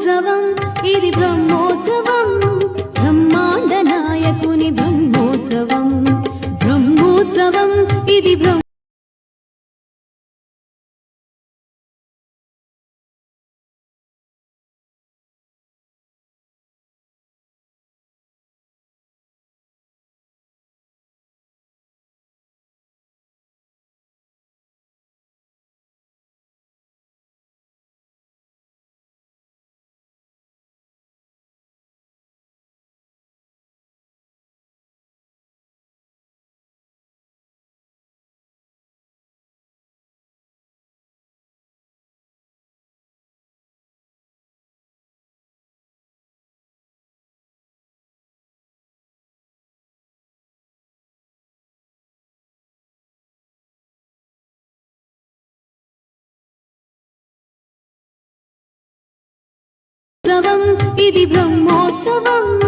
బ్రహ్మోత్సవం ఇది బ్రహ్మోత్సవం. బ్రహ్మాండ నాయకుని బ్రహ్మోత్సవం. బ్రహ్మోత్సవం ఇది బ్రహ్మ ఉత్సవం ఇది బ్రహ్మోత్సవం.